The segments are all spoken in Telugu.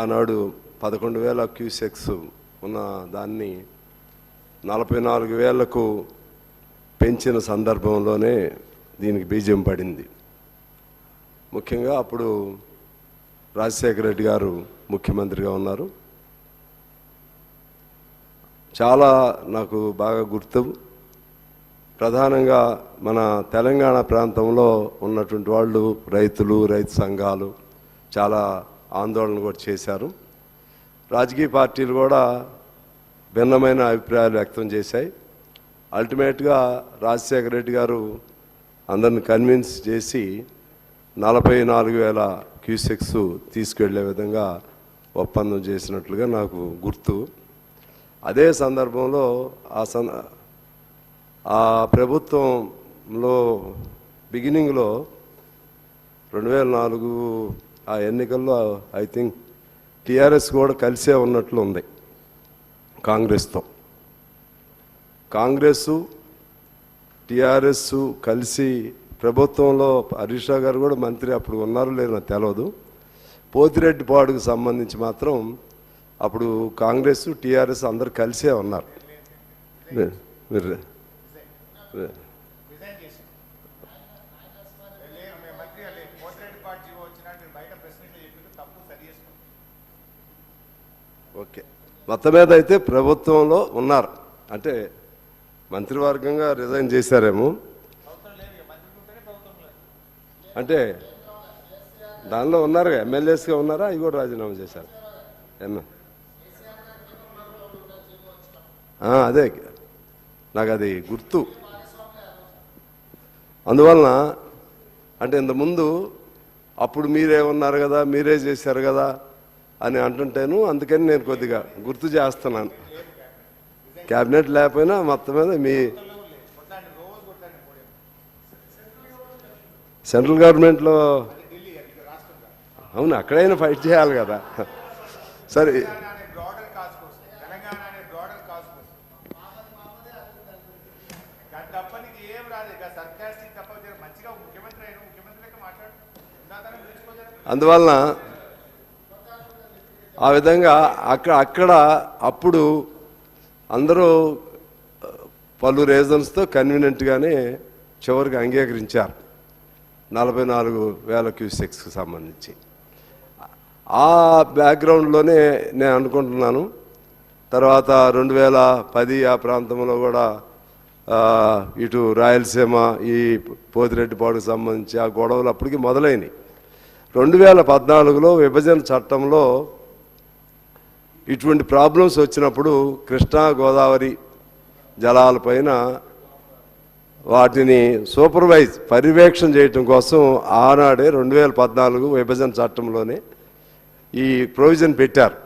ఆనాడు పదకొండు వేల క్యూసెక్స్ ఉన్న దాన్ని నలభై నాలుగు వేలకు పెంచిన సందర్భంలోనే దీనికి బీజం పడింది. ముఖ్యంగా అప్పుడు రాజశేఖర రెడ్డి గారు ముఖ్యమంత్రిగా ఉన్నారు. చాలా నాకు బాగా గుర్తు. ప్రధానంగా మన తెలంగాణ ప్రాంతంలో ఉన్నటువంటి వాళ్ళు రైతులు రైతు సంఘాలు చాలా ఆందోళన కూడా చేశారు. రాజకీయ పార్టీలు కూడా భిన్నమైన అభిప్రాయాలు వ్యక్తం చేశాయి. అల్టిమేట్గా రాజశేఖర రెడ్డి గారు అందరిని కన్విన్స్ చేసి నలభై నాలుగు వేల క్యూసెక్స్ తీసుకెళ్ళే విధంగా ఒప్పందం చేసినట్లుగా నాకు గుర్తు. అదే సందర్భంలో ఆ సం ఆ ప్రభుత్వంలో బిగినింగ్లో రెండు వేల నాలుగు ఆ ఎన్నికల్లో ఐ థింక్ టీఆర్ఎస్ కూడా కలిసే ఉన్నట్లు ఉంది కాంగ్రెస్తో. కాంగ్రెస్ టీఆర్ఎస్ కలిసి ప్రభుత్వంలో హరీష్ రావు గారు కూడా మంత్రి అప్పుడు ఉన్నారు లేదో నాకు తెలియదు పోతిరెడ్డిపాడుకు సంబంధించి మాత్రం అప్పుడు కాంగ్రెస్ టీఆర్ఎస్ అందరు కలిసే ఉన్నారు. మీరు మీరు రిజైన్ చేసి లేరు మేము మంత్రి లేదు పోతిరెడ్డి పాటు జీవో వచ్చినా మీరు బయట ప్రెస్ మీట్లో చెప్పింది తప్పు సరి చేసుకోండి ఓకే. మొత్తం మీద అయితే ప్రభుత్వంలో ఉన్నారు అంటే మంత్రివర్గంగా రిజైన్ చేశారేమో అంటే దానిలో ఉన్నారు ఎమ్మెల్యేస్గా ఉన్నారా? అవి కూడా రాజీనామా చేశారు. ఎమ్మె అదే. నాకు అది గుర్తు. అందువలన అంటే ఇంతకుముందు అప్పుడు మీరే ఉన్నారు కదా మీరే చేశారు కదా అని అంటుంటాను అందుకని నేను కొద్దిగా గుర్తు చేస్తున్నాను. క్యాబినెట్ లేకపోయినా మొత్తం మీద మీ సెంట్రల్ గవర్నమెంట్లో అవును అక్కడైనా ఫైట్ చేయాలి కదా. సరే. అందువలన ఆ విధంగా అక్కడ అక్కడ అప్పుడు అందరూ పలు రీజన్స్తో కన్వీనెంట్గానే చివరికి అంగీకరించారు. నలభై నాలుగు వేల క్యూసెక్స్కి సంబంధించి. ఆ బ్యాక్గ్రౌండ్లోనే నేను అనుకుంటున్నాను. తర్వాత రెండు వేల పది ఆ ప్రాంతంలో కూడా ఇటు రాయలసీమ ఈ పోతిరెడ్డిపాడుకు సంబంధించి ఆ గొడవలు అప్పటికి మొదలైనవి రెండు వేల పద్నాలుగులో విభజన చట్టంలో ఇటువంటి ప్రాబ్లమ్స్ వచ్చినప్పుడు కృష్ణా గోదావరి జలాలపైన వాటిని సూపర్వైజ్ పర్యవేక్షణ చేయటం కోసం ఆనాడే రెండు వేల పద్నాలుగు విభజన చట్టంలోనే ఈ ప్రొవిజన్ పెట్టారు.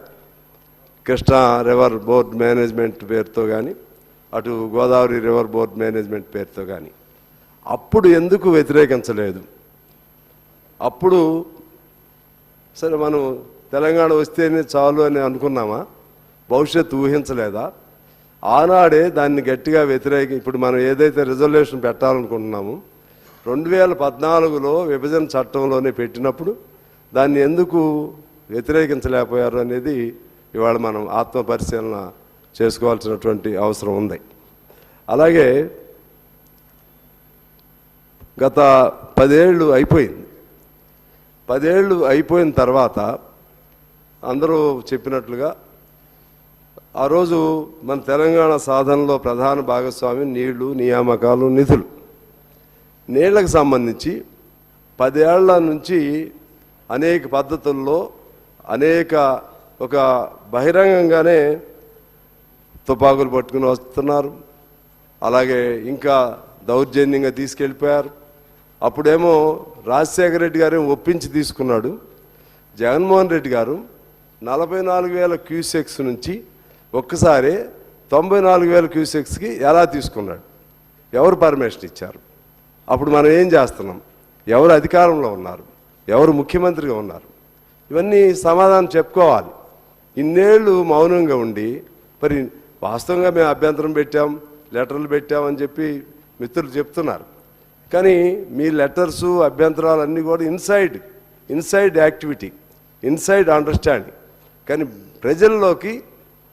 కృష్ణా రివర్ బోర్డ్ మేనేజ్మెంట్ పేరుతో కానీ అటు గోదావరి రివర్ బోర్డ్ మేనేజ్మెంట్ పేరుతో కానీ అప్పుడు ఎందుకు వ్యతిరేకించలేదు? అప్పుడు సరే మనం తెలంగాణ వస్తేనే చాలు అని అనుకున్నామా? భవిష్యత్తు ఊహించలేదా? ఆనాడే దాన్ని గట్టిగా వ్యతిరేకి ఇప్పుడు మనం ఏదైతే రిజల్యూషన్ పెట్టాలనుకుంటున్నామో రెండు వేల పద్నాలుగులో విభజన చట్టంలోనే పెట్టినప్పుడు దాన్ని ఎందుకు వ్యతిరేకించలేకపోయారు అనేది ఇవాళ మనం ఆత్మ పరిశీలన చేసుకోవాల్సినటువంటి అవసరం ఉంది. అలాగే గత పదేళ్ళు అయిపోయింది. పదేళ్ళు అయిపోయిన తర్వాత అందరూ చెప్పినట్లుగా ఆ రోజు మన తెలంగాణ సాధనలో ప్రధాన భాగస్వామి నీళ్ళు నియామకాలు నిధులు. నీళ్ళకు సంబంధించి పదేళ్ళ నుంచి అనేక పద్ధతుల్లో అనేక ఒక బహిరంగంగానే తుపాకులు పట్టుకుని వస్తున్నారు. అలాగే ఇంకా దౌర్జన్యంగా తీసుకెళ్ళిపోయారు. అప్పుడేమో రాజశేఖర రెడ్డి గారు ఒప్పించి తీసుకున్నాడు. జగన్మోహన్ రెడ్డి గారు నలభై నాలుగు వేల క్యూసెక్స్ నుంచి ఒక్కసారి తొంభై నాలుగు వేల క్యూసెక్స్కి ఎలా తీసుకున్నాడు? ఎవరు పర్మిషన్ ఇచ్చారు? అప్పుడు మనం ఏం చేస్తున్నాం? ఎవరు అధికారంలో ఉన్నారు? ఎవరు ముఖ్యమంత్రిగా ఉన్నారు? ఇవన్నీ సమాధానం చెప్పుకోవాలి. ఇన్నేళ్ళు మౌనంగా ఉండి మరి వాస్తవంగా మేము అభ్యంతరం పెట్టాం లెటర్లు పెట్టామని చెప్పి మిత్రులు చెప్తున్నారు. కానీ మీ లెటర్సు అభ్యంతరాలు అన్నీ కూడా inside inside activity inside understanding. కానీ ప్రజల్లోకి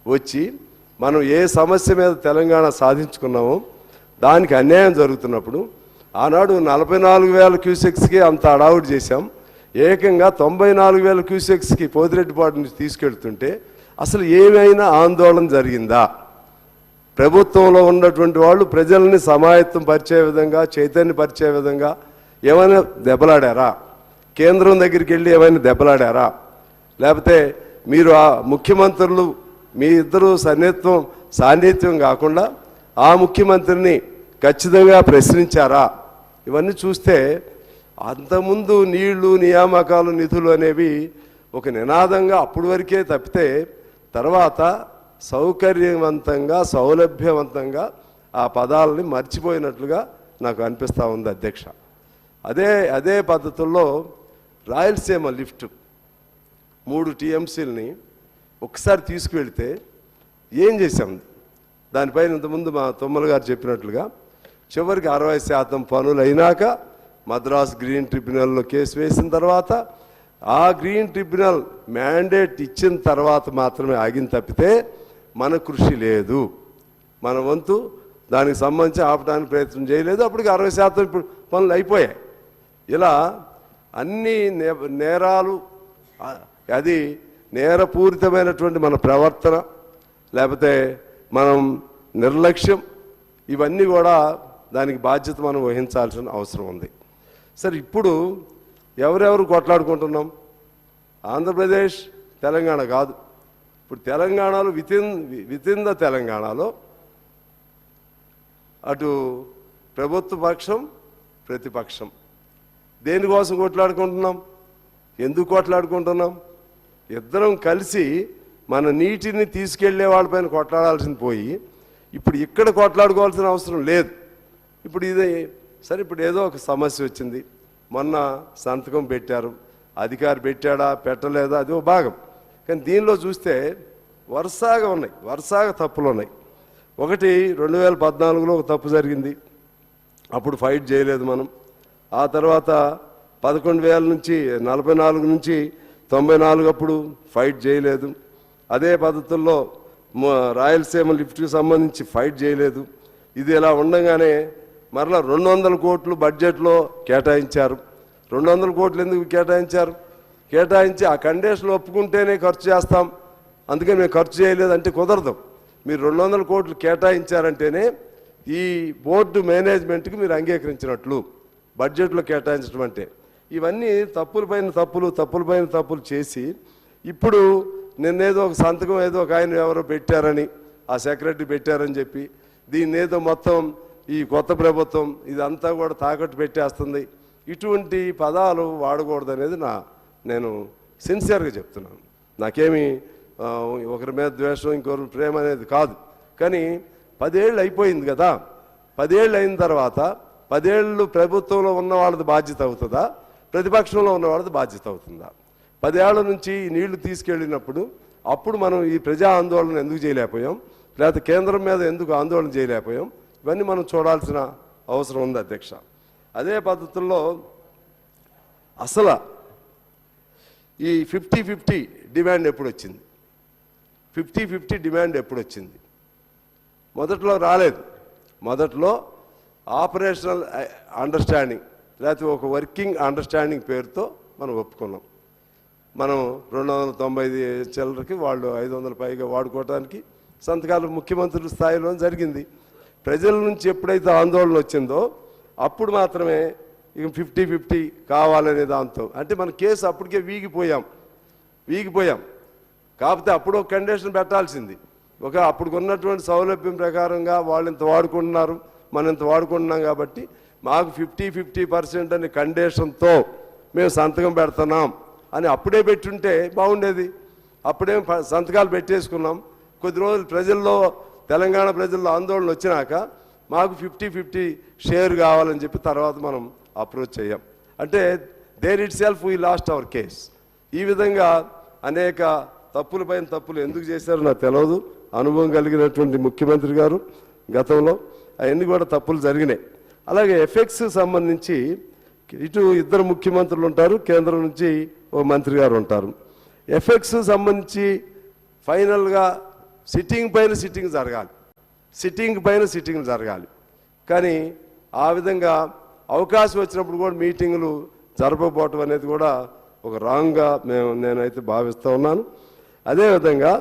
వచ్చి మనం ఏ సమస్య మీద తెలంగాణ సాధించుకున్నామో దానికి అన్యాయం జరుగుతున్నప్పుడు ఆనాడు నలభై నాలుగు వేల క్యూసెక్స్కి అంత అడావుట్ చేశాం. ఏకంగా తొంభై నాలుగు వేల క్యూసెక్స్కి పోతిరెడ్డిపాటు నుంచి తీసుకెళ్తుంటే అసలు ఏమైనా ఆందోళన జరిగిందా? ప్రభుత్వంలో ఉన్నటువంటి వాళ్ళు ప్రజల్ని సమాయత్తం పరిచే విధంగా చైతన్య పరిచే విధంగా ఏమైనా దెబ్బలాడారా? కేంద్రం దగ్గరికి వెళ్ళి ఏమైనా దెబ్బలాడారా? లేకపోతే మీరు ఆ ముఖ్యమంత్రులు మీ ఇద్దరు సన్నిహిత్వం సాన్నిహిత్యం కాకుండా ఆ ముఖ్యమంత్రిని ఖచ్చితంగా ప్రశ్నించారా? ఇవన్నీ చూస్తే అంతకుముందు నీళ్ళు నియామకాలు నిధులు అనేవి ఒక నినాదంగా అప్పుడు వరకే తప్పితే తర్వాత సౌకర్యవంతంగా సౌలభ్యవంతంగా ఆ పదాలని మర్చిపోయినట్లుగా నాకు అనిపిస్తూ ఉంది అధ్యక్ష. అదే అదే పద్ధతుల్లో రాయలసీమ లిఫ్ట్. మూడు టీఎంసీలని ఒకసారి తీసుకువెళితే ఏం చేశాం? దానిపైన ఇంతకుముందు మా తొమ్మల గారు చెప్పినట్లుగా చివరికి అరవై శాతం పనులు అయినాక మద్రాస్ గ్రీన్ ట్రిబ్యునల్లో కేసు వేసిన తర్వాత ఆ గ్రీన్ ట్రిబ్యునల్ మ్యాండేట్ ఇచ్చిన తర్వాత మాత్రమే ఆగిన తప్పితే మన కృషి లేదు. మన వంతు దానికి సంబంధించి ఆపడానికి ప్రయత్నం చేయలేదు. అప్పటికి అరవై శాతం ఇప్పుడు పనులు అయిపోయాయి. ఇలా అన్ని నే- నేరాలు అది నేరపూరితమైనటువంటి మన ప్రవర్తన లేకపోతే మనం నిర్లక్ష్యం ఇవన్నీ కూడా దానికి బాధ్యత మనం వహించాల్సిన అవసరం ఉంది. సరే ఇప్పుడు ఎవరెవరు కొట్లాడుకుంటున్నాం? ఆంధ్రప్రదేశ్ తెలంగాణ కాదు. ఇప్పుడు తెలంగాణలో వితిన్ వితిన్ ద తెలంగాణలో అటు ప్రభుత్వ పక్షం ప్రతిపక్షం. దేనికోసం కొట్లాడుకుంటున్నాం? ఎందుకు కొట్లాడుకుంటున్నాం? ఇద్దరం కలిసి మన నీటిని తీసుకెళ్ళే వాళ్ళపైన కొట్లాడాల్సింది పోయి ఇప్పుడు ఇక్కడ కొట్లాడుకోవాల్సిన అవసరం లేదు. ఇప్పుడు ఇది సరే ఇప్పుడు ఏదో ఒక సమస్య వచ్చింది. మొన్న సంతకం పెట్టారు. అధికారి పెట్టాడా పెట్టలేదా అది ఓ భాగం. కానీ దీనిలో చూస్తే వరుసగా ఉన్నాయి వరుసగా తప్పులు ఉన్నాయి. ఒకటి రెండు వేల పద్నాలుగులో ఒక తప్పు జరిగింది. అప్పుడు ఫైట్ చేయలేదు మనం. ఆ తర్వాత పదకొండు వేల నుంచి నలభై నాలుగు నుంచి తొంభై నాలుగు అప్పుడు ఫైట్ చేయలేదు. అదే పద్ధతుల్లో రాయలసీమ లిఫ్ట్కి సంబంధించి ఫైట్ చేయలేదు. ఇది ఇలా ఉండగానే మరలా రెండు వందల కోట్లు బడ్జెట్లో కేటాయించారు. రెండు వందల కోట్లు ఎందుకు కేటాయించారు? కేటాయించి ఆ కండిషన్లు ఒప్పుకుంటేనే ఖర్చు చేస్తాం. అందుకని మేము ఖర్చు చేయలేదు అంటే కుదరదు. మీరు రెండు వందల కోట్లు కేటాయించారంటేనే ఈ బోర్డు మేనేజ్మెంట్కి మీరు అంగీకరించినట్లు. బడ్జెట్లో కేటాయించడం అంటే. ఇవన్నీ తప్పులపైన తప్పులు తప్పులపైన తప్పులు చేసి ఇప్పుడు నిన్నేదో ఒక సంతకం ఏదో ఒక ఆయన ఎవరో పెట్టారని ఆ సెక్రటరీ పెట్టారని చెప్పి దీన్ని ఏదో మొత్తం ఈ కొత్త ప్రభుత్వం ఇదంతా కూడా తాకట్టు పెట్టేస్తుంది. ఇటువంటి పదాలు వాడకూడదు అనేది నా నేను సిన్సియర్గా చెప్తున్నాను. నాకేమి ఒకరి మీద ద్వేషం ఇంకొకరి ప్రేమ అనేది కాదు. కానీ పదేళ్ళు అయిపోయింది కదా. పదేళ్ళు అయిన తర్వాత పదేళ్ళు ప్రభుత్వంలో ఉన్న వాళ్ళది బాధ్యత అవుతుందా? ప్రతిపక్షంలో ఉన్న వాళ్ళది బాధ్యత అవుతుందా? పదేళ్ళ నుంచి ఈ నీళ్ళు తీసుకెళ్ళినప్పుడు అప్పుడు మనం ఈ ప్రజా ఆందోళన ఎందుకు చేయలేకపోయాం? లేకపోతే కేంద్రం మీద ఎందుకు ఆందోళన చేయలేకపోయాం? ఇవన్నీ మనం చూడాల్సిన అవసరం ఉంది అధ్యక్ష. అదే పద్ధతుల్లో అసలు ఈ ఫిఫ్టీ ఫిఫ్టీ డిమాండ్ ఎప్పుడు వచ్చింది? ఫిఫ్టీ ఫిఫ్టీ డిమాండ్ ఎప్పుడు వచ్చింది? మొదట్లో రాలేదు. మొదట్లో ఆపరేషనల్ అండర్స్టాండింగ్ లేకపోతే ఒక వర్కింగ్ అండర్స్టాండింగ్ పేరుతో మనం ఒప్పుకున్నాం. మనం రెండు వందల తొంభై చిల్లరకి వాళ్ళు ఐదు వందల పైగా వాడుకోవడానికి సంతకాలు ముఖ్యమంత్రుల స్థాయిలో జరిగింది. ప్రజల నుంచి ఎప్పుడైతే ఆందోళన వచ్చిందో అప్పుడు మాత్రమే ఇక ఫిఫ్టీ ఫిఫ్టీ కావాలనే దాంతో అంటే మన కేసు అప్పటికే వీగిపోయాం. వీగిపోయాం. కాకపోతే అప్పుడు ఒక కండిషన్ పెట్టాల్సింది. ఒక అప్పుడు ఉన్నటువంటి సౌలభ్యం ప్రకారంగా వాళ్ళు ఇంత వాడుకుంటున్నారు మనం ఇంత వాడుకుంటున్నాం కాబట్టి మాకు ఫిఫ్టీ ఫిఫ్టీ పర్సెంట్ అనే కండిషన్తో మేము సంతకం పెడుతున్నాం అని అప్పుడే పెట్టుంటే బాగుండేది. అప్పుడే ప- సంతకాలు పెట్టేసుకున్నాం. కొద్ది రోజులు ప్రజల్లో తెలంగాణ ప్రజల్లో ఆందోళన వచ్చినాక మాకు ఫిఫ్టీ ఫిఫ్టీ షేర్ కావాలని చెప్పి తర్వాత మనం అప్రోచ్ అయ్యాం. అంటే there itself we lost our case. ఈ విధంగా అనేక తప్పుల పైన తప్పులు ఎందుకు చేశారో నాకు తెలియదు అనుభవం కలిగినటువంటి ముఖ్యమంత్రి గారు గతంలో అవన్నీ కూడా తప్పులు జరిగినాయి. అలాగే ఎఫెక్ట్స్ సంబంధించి ఇటు ఇద్దరు ముఖ్యమంత్రులు ఉంటారు కేంద్రం నుంచి ఓ మంత్రి గారు ఉంటారు. ఎఫెక్ట్స్ సంబంధించి ఫైనల్గా సిట్టింగ్ పైన సిట్టింగ్ జరగాలి. సిట్టింగ్ పైన సిట్టింగ్ జరగాలి. కానీ ఆ విధంగా అవకాశం వచ్చినప్పుడు కూడా మీటింగులు జరపకపోవటం అనేది కూడా ఒక రాంగ్గా మేము నేనైతే భావిస్తూ ఉన్నాను. అదేవిధంగా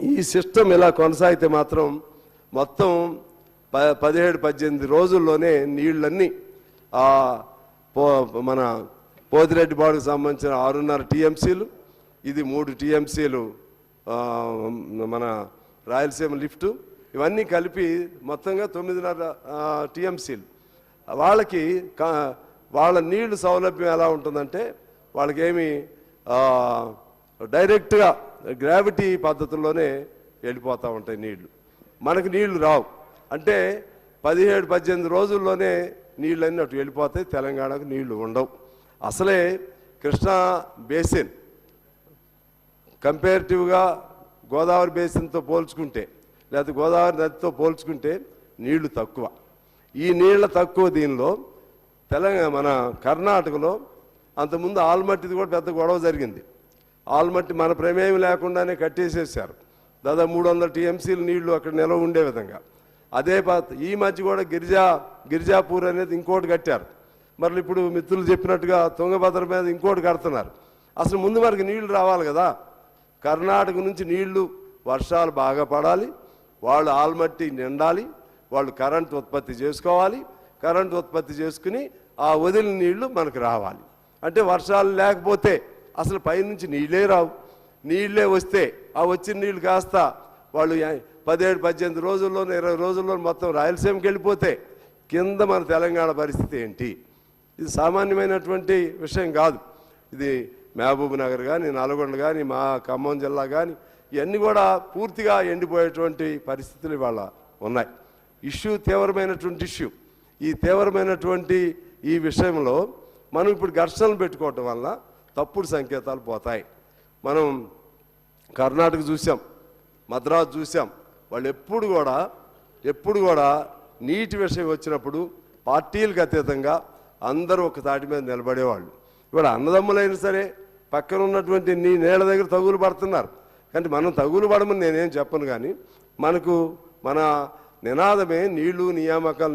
ఈ సిస్టమ్ ఇలా కొనసాగితే మాత్రం మొత్తం ప పదిహేడు పద్దెనిమిది రోజుల్లోనే నీళ్ళన్నీ ఆ పో మన పోతిరెడ్డి బాడుకు సంబంధించిన ఆరున్నర టీఎంసీలు ఇది మూడు టీఎంసీలు మన రాయలసీమ లిఫ్ట్ ఇవన్నీ కలిపి మొత్తంగా తొమ్మిదిన్నర టీఎంసీలు. వాళ్ళకి వాళ్ళ నీళ్ళు సౌలభ్యం ఎలా ఉంటుందంటే వాళ్ళకేమి డైరెక్ట్గా గ్రావిటీ పద్ధతుల్లోనే వెళ్ళిపోతూ ఉంటాయి నీళ్ళు. మనకు నీళ్ళు రావు. అంటే పదిహేడు పద్దెనిమిది రోజుల్లోనే నీళ్ళన్నీ అటు వెళ్ళిపోతాయి. తెలంగాణకు నీళ్ళు ఉండవు. అసలే కృష్ణా బేసిన్ కంపేరిటివ్గా గోదావరి బేసిన్తో పోల్చుకుంటే లేకపోతే గోదావరి నదితో పోల్చుకుంటే నీళ్ళు తక్కువ. ఈ నీళ్ళ తక్కువ దీనిలో తెలంగాణ మన కర్ణాటకలో అంతకుముందు ఆల్మట్టిది కూడా పెద్ద గొడవ జరిగింది. ఆల్మట్టి మన ప్రమేయం లేకుండానే కట్టేసేసారు దాదాపు మూడు వందల టీఎంసీలు నీళ్ళు అక్కడ నిలవ ఉండే విధంగా. అదే పాత ఈ మధ్య కూడా గిరిజా గిరిజాపూర్ అనేది ఇంకోటి కట్టారు. మరి ఇప్పుడు మిత్రులు చెప్పినట్టుగా తుంగభద్ర మీద ఇంకోటి కడుతున్నారు. అసలు ముందు మనకి నీళ్ళు రావాలి కదా. కర్ణాటక నుంచి నీళ్ళు వర్షాలు బాగా పడాలి వాళ్ళు ఆల్మట్టి నిండాలి వాళ్ళు కరెంట్ ఉత్పత్తి చేసుకోవాలి కరెంట్ ఉత్పత్తి చేసుకుని ఆ వదిలిన నీళ్ళు మనకు రావాలి. అంటే వర్షాలు లేకపోతే అసలు పైనుంచి నీళ్ళే రావు. నీళ్ళే వస్తే ఆ వచ్చిన నీళ్ళు కాస్త వాళ్ళు పదిహేడు పద్దెనిమిది రోజుల్లో ఇరవై రోజుల్లో మొత్తం రాయలసీమకి వెళ్ళిపోతే కింద మన తెలంగాణ పరిస్థితి ఏంటి? ఇది సామాన్యమైనటువంటి విషయం కాదు. ఇది మహబూబ్ నగర్ కానీ నల్గొండ కానీ మా ఖమ్మం జిల్లా కానీ ఇవన్నీ కూడా పూర్తిగా ఎండిపోయేటువంటి పరిస్థితులు ఇవాళ ఉన్నాయి. ఇష్యూ తీవ్రమైనటువంటి ఇష్యూ. ఈ తీవ్రమైనటువంటి ఈ విషయంలో మనం ఇప్పుడు ఘర్షణలు పెట్టుకోవటం వల్ల తప్పుడు సంకేతాలు పోతాయి. మనం కర్ణాటక చూసాం మద్రాసు చూసాం వాళ్ళు ఎప్పుడు కూడా ఎప్పుడు కూడా నీటి విషయం వచ్చినప్పుడు పార్టీలకు అతీతంగా అందరూ ఒక తాటి మీద నిలబడేవాళ్ళు. ఇవాళ అన్నదమ్ములైనా సరే పక్కన ఉన్నటువంటి నీ నీళ్ళ దగ్గర తగులు పడుతున్నారు. కానీ మనం తగులు పడమని నేనేం చెప్పను కానీ మనకు మన నినాదమే నీళ్ళు నియామకాలు